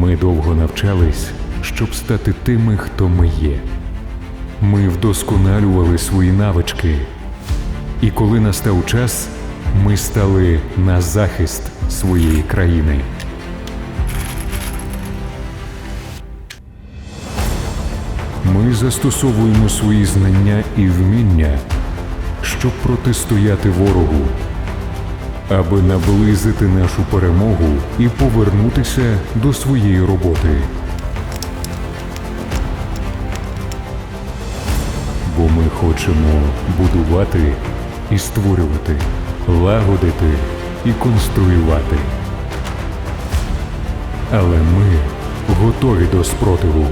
Ми довго навчались, щоб стати тими, хто ми є. Ми вдосконалювали свої навички. І коли настав час, ми стали на захист своєї країни. Ми застосовуємо свої знання і вміння, щоб протистояти ворогу, аби наблизити нашу перемогу і повернутися до своєї роботи. Бо ми хочемо будувати і створювати, лагодити і конструювати. Але ми готові до спротиву.